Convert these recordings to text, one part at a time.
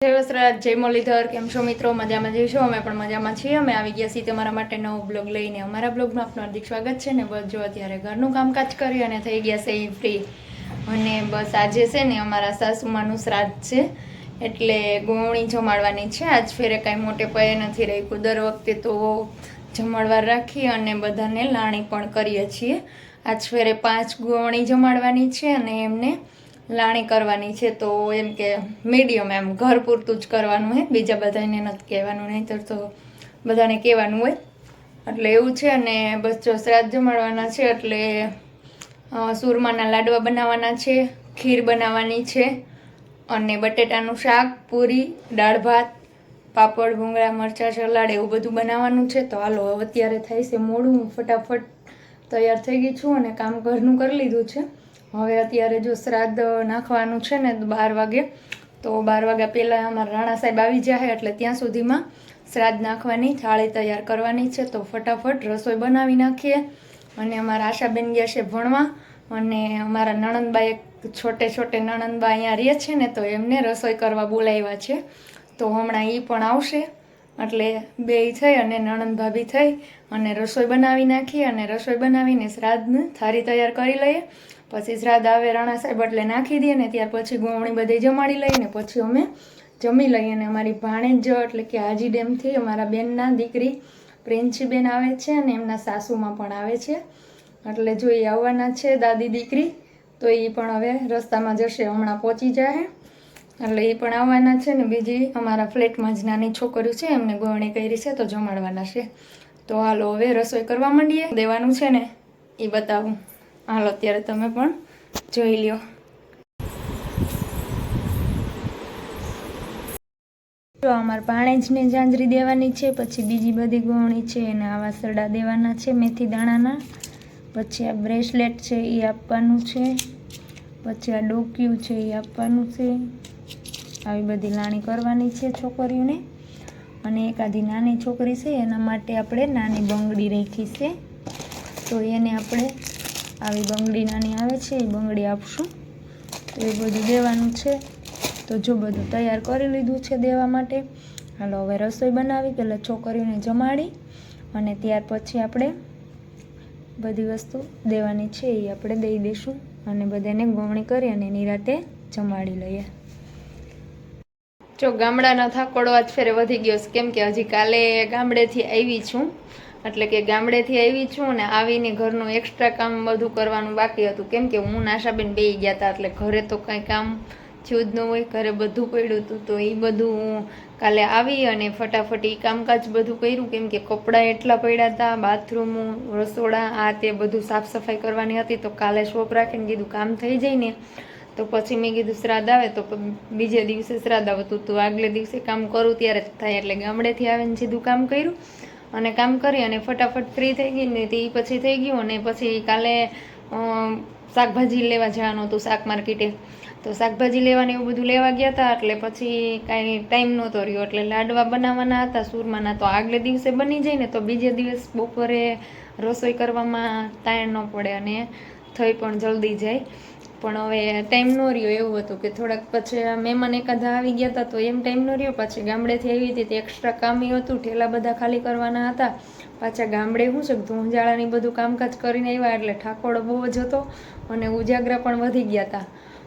જય વસરાજ, જય મુરલીધર, કેમ છો મિત્રો? મજામાં જઈશું અમે પણ મજામાં છીએ. અમે આવી ગયા છીએ તમારા માટે નવો બ્લોગ લઈને. અમારા બ્લોગમાં આપનું હાર્દિક સ્વાગત છે ને. બસ જો અત્યારે ઘરનું કામકાજ કરી અને થઈ ગયા છે એ ફ્રી અને બસ આજે છે ને અમારા સાસુમાનું શ્રાદ્ધ છે. એટલે ગોવણી જમાડવાની છે. આજ ફેરે કાંઈ મોટે પાયે નથી રાખ્યું. દર વખતે તો જમાડવાર રાખી અને બધાને લાણી પણ કરીએ છીએ. આજ ફેરે પાંચ ગોવણી જમાડવાની છે અને એમને લાણી કરવાની છે તો એમ કે મીડિયમ એમ, ઘર પૂરતું જ કરવાનું હોય બીજા બધાને નથી કહેવાનું, નહીંતર તો બધાને કહેવાનું હોય. એટલે એવું છે અને બસ જો શ્રાદ્ધ જમાડવાના છે એટલે સુરમાના લાડવા બનાવવાના છે, ખીર બનાવવાની છે અને બટેટાનું શાક, પૂરી, દાળ ભાત, પાપડ, ભૂંગળા, મરચાં, સલાડ એવું બધું બનાવવાનું છે. તો હાલો અત્યારે થાય છે મોડું. હું ફટાફટ તૈયાર થઈ ગઈ છું અને કામ ઘરનું કરી લીધું છે. હવે અત્યારે જો શ્રાદ્ધ નાખવાનું છે ને બાર વાગે, તો બાર વાગ્યા પહેલાં અમારા રાણા સાહેબ આવી જાય એટલે ત્યાં સુધીમાં શ્રાદ્ધ નાખવાની થાળી તૈયાર કરવાની છે. તો ફટાફટ રસોઈ બનાવી નાખીએ. અને અમારા આશાબેન ગયા છે ભણવા. અને અમારા નણંદબાઈ એક છોટે છોટે નણંદબા અહીંયા રહે છે ને, તો એમને રસોઈ કરવા બોલાવ્યા છે. તો હમણાં એ પણ આવશે. એટલે બેય થઈ અને નણંદ ભાભી થઈ. અને રસોઈ બનાવી નાખી અને રસોઈ બનાવીને શ્રાદ્ધને થાળી તૈયાર કરી લઈએ. પછી શ્રાદ્ધ આવે રાણા સાહેબ એટલે નાખી દઈએ ને ત્યાર પછી ગોવણી બધી જમાડી લઈને પછી અમે જમી લઈએ અને અમારી ભાણેજ એટલે કે હાજી ડેમથી અમારા બેનના દીકરી પ્રિન્સીબેન આવે છે અને એમના સાસુમાં પણ આવે છે. એટલે જો એ આવવાના છે દાદી દીકરી, તો એ પણ હવે રસ્તામાં જશે, હમણાં પહોંચી જાય એટલે એ પણ આવવાના છે ને બીજી અમારા ફ્લેટમાં જ નાની છોકરીઓ છે, એમને ગોવણી કરી છે, તો જમાડવાના છે. તો હાલો હવે રસોઈ કરવા માંડીએ. દેવાનું છે ને એ બતાવું. હાલો, અત્યારે તમે પણ જોઈ લ્યો. તો અમારે ભાણેજને જાંજરી દેવાની છે, પછી બીજી બધી ગોવણી છે, એને આવા સડા દેવાના છે, મેથી દાણાના. પછી આ બ્રેસલેટ છે, એ આપવાનું છે. પછી આ ડોક્યું છે, એ આપવાનું છે. આવી બધી લાણી કરવાની છે છોકરીઓને. અને એકાદી નાની છોકરી છે, એના માટે આપણે નાની બંગડી રાખી છે. તો એને આપણે આવી બંગડી નાની આવે છે, એ બંગડી આપશું. તો એ બધું દેવાનું છે. તો જો બધું તૈયાર કરી લીધું છે દેવા માટે, હાલો હવે રસોઈ બનાવી પહેલાં છોકરીઓને જમાડી અને ત્યાર પછી આપણે બધી વસ્તુ દેવાની છે એ આપણે દઈ દઈશું અને બધાને ગોવણી કરી અને એની રાતે જમાડી લઈએ. જો ગામડાના થાકોડો આજ ફેરે વધી ગયો છે, કેમ કે હજી કાલે ગામડેથી આવી છું. એટલે કે ગામડેથી આવી છું ને આવીને ઘરનું એક્સ્ટ્રા કામ બધું કરવાનું બાકી હતું. કેમ કે હું નાશાબેન બે ગયા હતા, એટલે ઘરે તો કાંઈ કામ થયું જ ન હોય, ઘરે બધું પડ્યું હતું. તો એ બધું હું કાલે આવી અને ફટાફટ એ કામકાજ બધું કર્યું. કેમ કે કપડાં એટલા પડ્યા હતા બાથરૂમ રસોડા, આ તે બધું સાફ સફાઈ કરવાની હતી. તો કાલે શોપ રાખીને કીધું કામ થઈ જાય ને, તો પછી મેં કીધું શ્રાદ્ધ આવે તો બીજે દિવસે શ્રાદ્ધ આવતું. તો આગલે દિવસે કામ કરું ત્યારે જ થાય. એટલે ગામડેથી આવીને સીધું કામ કર્યું. અને કામ કરી અને ફટાફટ ફ્રી થઈ ગઈ ને તે પછી થઈ ગયું અને પછી કાલે શાકભાજી લેવા જવાનું હતું શાક માર્કેટે. તો શાકભાજી લેવાની એવું બધું લેવા ગયા હતા એટલે પછી કાંઈ ટાઈમ નહોતો રહ્યો. એટલે લાડવા બનાવવાના હતા, સૂરમાના. તો આગલે દિવસે બની જાય ને તો બીજે દિવસ બપોરે રસોઈ કરવામાં તાણ ન પડે અને થઈ પણ જલ્દી જાય. પણ હવે ટાઈમ ન રહ્યો એવું હતું કે થોડાક પછી મહેમાન એકાદા આવી ગયા હતા તો એમ ટાઈમ ન રહ્યો. પાછી ગામડેથી આવી હતી તે એક્સ્ટ્રા કામ એ હતું, ઠેલા બધા ખાલી કરવાના હતા. પાછા ગામડે શું છે ધૂંજાળાની બધું કામકાજ કરીને આવ્યા એટલે ઠાકોડો બહુ જ હતો અને ઉજાગરા પણ વધી ગયા હતા.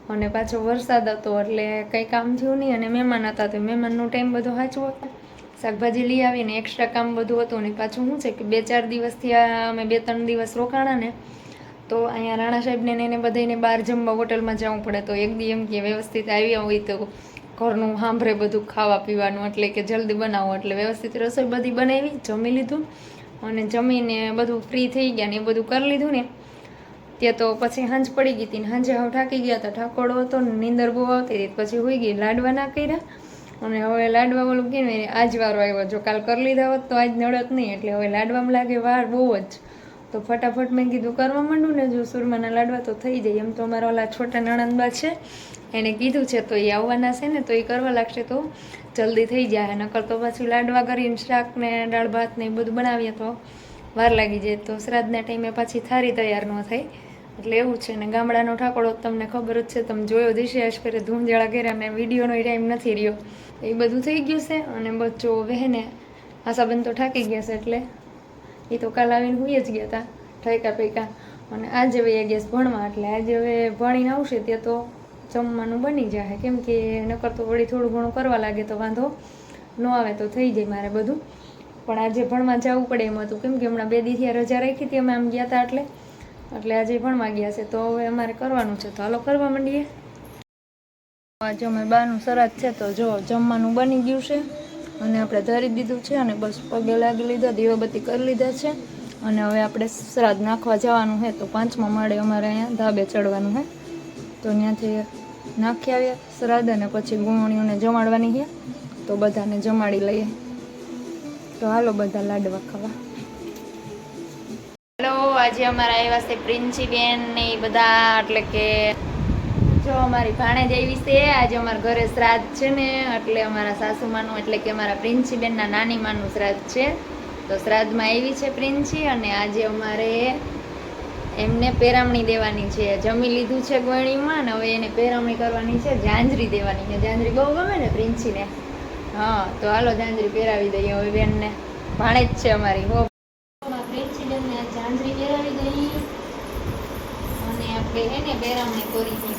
અને પાછો વરસાદ હતો એટલે કંઈ કામ થયું નહીં અને મહેમાન હતા તો મહેમાનનો ટાઈમ બધો સાચવો શાકભાજી લઈ આવીને એક્સ્ટ્રા કામ બધું હતું ને પાછું શું છે કે બે ચાર દિવસથી આ અમે બે ત્રણ દિવસ રોકાણા ને તો અહીંયા રાણા સાહેબને એને બધાને બહાર જમવા હોટલમાં જવું પડે તો એક દી એમ કે વ્યવસ્થિત આવ્યા હોય તો ઘરનું સાંભળે બધું, ખાવા પીવાનું એટલે કે જલ્દી બનાવો એટલે વ્યવસ્થિત રસોઈ બધી બનાવી, જમી લીધું અને જમીને બધું ફ્રી થઈ ગયા ને એ બધું કરી લીધું ને. ત્યાં તો પછી હાંજ પડી ગઈ હતી ને હાંજે હવે થાકી ગયા હતા ઠાકોડો હતો નીંદર બહુ આવતી હતી, પછી હોઈ ગઈ, લાડવા ના કર્યા અને હવે લાડવા ઓલું કે આજ વારો આવ્યો, જો કાલ કરી લીધા હોત તો આજ નડત નહીં, એટલે હવે લાડવામાં લાગે વાર બહુ જ. તો ફટાફટ મેં કીધું, કરવા માંડું ને જો સુરમાના લાડવા તો થઈ જાય. એમ તો અમારા ઓલા છોટા નણંદબા છે, એને કીધું છે, તો એ આવવાના છે ને, તો એ કરવા લાગશે તો જલ્દી થઈ જાય. નકર તો પાછું લાડવા કરીને શાક ને દાળ ભાત ને એ બધું બનાવીએ તો વાર લાગી જાય. તો શ્રાદ્ધના ટાઈમે પાછી થારી તૈયાર ન થાય. એટલે એવું છે. ને ગામડાનો ઠાકોડો તમને ખબર જ છે, તમે જોયો દિશે હશે આશરે કર્યા મેં વિડીયોનો ટાઈમ નથી રહ્યો. એ બધું થઈ ગયું છે. અને બચ્ચો વહેને આશાબંધ તો થાકી ગયા છે એટલે એ તો કાલ આવીને હોઈએ જ ગયા હતા ઠેકા પૈકા. અને આજે હવે એ ગેસ ભણવા, એટલે આજે હવે ભણીને આવશે તે તો જમવાનું બની જાય કેમ કે નકર તો વળી થોડું ઘણું કરવા લાગે તો વાંધો ન આવે તો થઈ જાય મારે બધું. પણ આજે ભણવા જવું પડે એમ હતું. કેમ કે હમણાં બે દીથી રજા રાખી હતી, અમે આમ ગયા હતા એટલે. એટલે આજે ભણવા ગયા છે. તો હવે અમારે કરવાનું છે. તો હાલો કરવા માંડીએ. આજે અમે બાનું સરસ છે, તો જો જમવાનું બની ગયું છે. અને આપણે ધરી દીધું છે અને બસ પગે લાગી લીધા, દીવાબત્તી કરી લીધા છે. અને હવે આપણે શ્રાદ્ધ નાખવા જવાનું છે, તો પાંચમા માળે અમારે અહીંયા ધાબે ચડવાનું છે. તો ત્યાંથી નાખી આવ્યા શ્રાદ્ધ અને પછી ગુણણીઓને જમાડવાની છે. તો બધાને જમાડી લઈએ. તો હાલો બધા લાડવા ખાવા. હેલો, આજે અમારા આવ્યા છે પ્રિન્સીબેન ને એ બધા, એટલે કે જો અમારી ભાણેજ આવી છે, આજે અમારા ઘરે શ્રાદ્ધ છે ને, એટલે અમારા સાસુમાનું, એટલે કે અમારા પ્રિન્સીબેનના નાની માનું શ્રાદ્ધ છે. તો શ્રાદ્ધમાં આવી છે પ્રિન્સી, અને આજે અમારે એમને પેરામણી દેવાની છે. જમી લીધું છે ગોળીમાં ને હવે એને પેરામણી કરવાની છે ઝાંઝરી દેવાની. છે ઝાંઝરી બહુ ગમે ને પ્રિન્સીને? હા, તો હાલો જાંજરી પહેરાવી દઈએ હવે બેનને. ભાણેજ છે અમારી, હો પ્રિન્સીબેનને જાંજરી પહેરાવી દઈએ અને હે ને પેરામણી કરી હતી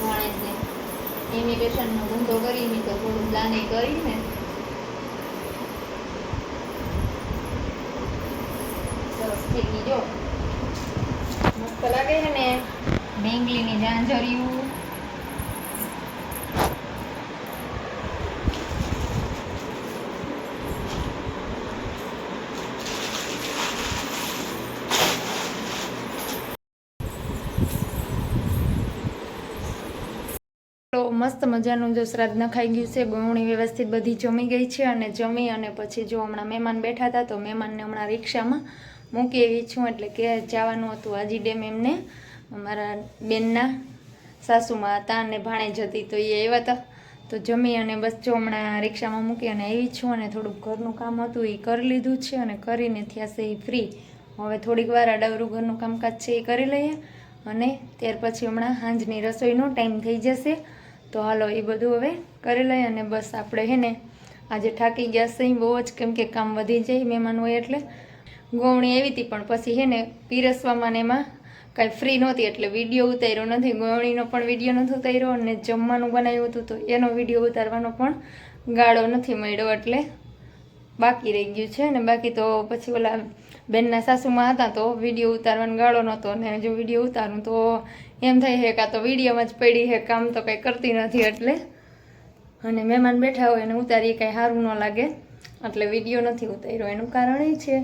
છે ઇમિટેશનનો ધંધો કરીને તો થોડું પ્લાને કરીને સરસ થઈ ગઈ જો. મસ્ત લાગે છે ને. બેંગલીની ઝાંઝરિયું તો મસ્ત મજાનું જો શ્રાદ્ધ નખાઈ ગયું છે, ગવણી વ્યવસ્થિત બધી જમી ગઈ છે અને જમી અને પછી જો હમણાં મહેમાન બેઠા હતા, તો મહેમાનને હમણાં રિક્ષામાં મૂકી એવી છું. એટલે કે જવાનું હતું આજી ડેમ એમને. અમારા બેનના સાસુમાં હતા અને ભાણેજ હતી તો એ આવ્યા હતા. તો જમી અને બસ જો હમણાં રિક્ષામાં મૂકી અને આવી છું અને થોડુંક ઘરનું કામ હતું, એ કરી લીધું છે અને કરીને થયા છે એ ફ્રી હવે થોડીક વાર અડાવરું ઘરનું કામકાજ છે એ કરી લઈએ અને ત્યાર પછી હમણાં સાંજની રસોઈનો ટાઈમ થઈ જશે. તો હાલો, એ બધું હવે કરી લઈએ અને બસ આપણે હે ને, આજે થાકી ગયા છે, બહુ જ કેમ કે કામ વધી જાય મહેમાન હોય એટલે. ગોવણી આવી હતી, પણ પછી હે ને, પીરસવામાં ને એમાં કાંઈ ફ્રી નહોતી, એટલે વીડિયો ઉતાર્યો નથી. ગોવણીનો પણ વીડિયો નથી ઉતાર્યો અને જમવાનું બનાવ્યું હતું, તો એનો વીડિયો ઉતારવાનો પણ ગાળો નથી મળ્યો, એટલે બાકી રહી ગયું છે. ને બાકી તો પછી ઓલા બેનના સાસુમાં હતા તો વીડિયો ઉતારવાનો ગાળો નહોતો ને જો વીડિયો ઉતારું તો એમ થાય છે કાં તો વિડીયોમાં જ પડી છે, કામ તો કંઈ કરતી નથી એટલે. અને મહેમાન બેઠા હોય એને ઉતારીએ કાંઈ સારું ન લાગે, એટલે વીડિયો નથી ઉતાર્યો. એનું કારણ એ છે.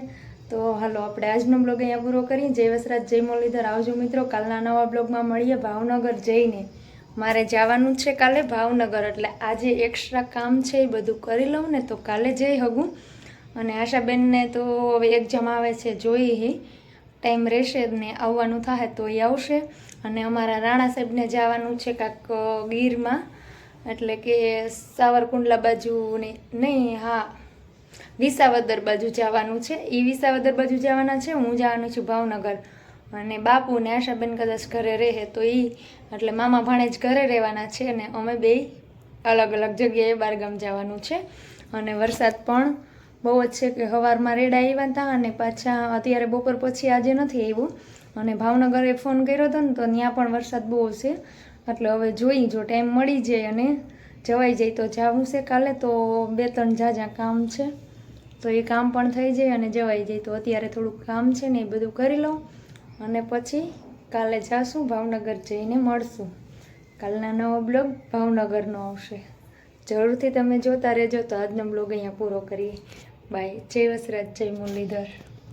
તો હાલો, આપણે આજનો બ્લોગ અહીંયા પૂરો કરીએ. જય વસરાજ, જય મુરલીધર. આવજો મિત્રો, કાલના નવા બ્લોગમાં મળીએ ભાવનગર જઈને. મારે જવાનું છે કાલે ભાવનગર, એટલે આજે એક્સ્ટ્રા કામ છે એ બધું કરી લઉં ને તો કાલે જઈ હગું. અને આશાબેનને તો હવે એક્ઝામ આવે છે જોઈએ ટાઈમ રહેશે ને આવવાનું થાય તો એ આવશે. અને અમારા રાણા સાહેબને જવાનું છે કાંક ગીરમાં. એટલે કે સાવરકુંડલા બાજુ નહીં, હા. વિસાવદર બાજુ જવાનું છે. એ વિસાવદર બાજુ જવાના છે, હું જવાનું છું ભાવનગર. અને બાપુ ને આશાબેન કદાચ ઘરે રહે તો એ એટલે મામા ભાણેજ ઘરે રહેવાના છે અને અમે બે અલગ અલગ જગ્યાએ બારગામ જવાનું છે. અને વરસાદ પણ બહુ જ છે કે સવારમાં રેડા આવ્યા હતા અને પાછા અત્યારે બપોર પછી આજે નથી આવ્યું. અને ભાવનગરે ફોન કર્યો હતો ને તો ત્યાં પણ વરસાદ બહુ છે. એટલે હવે જોઈ જો ટાઈમ મળી જાય અને જવાઈ જાય તો જવું છે કાલે તો બે ત્રણ જાજા કામ છે. તો એ કામ પણ થઈ જાય અને જવાઈ જાય તો અત્યારે થોડુંક કામ છે ને એ બધું કરી લઉં. અને પછી કાલે જાશું, ભાવનગર જઈને મળશું. કાલના નવો બ્લોગ ભાવનગરનો આવશે. જરૂરથી તમે જોતા રહેજો તો આજનો બ્લોગ અહીંયા પૂરો કરીએ. બાય જય વસરાજ જય મુરલીધર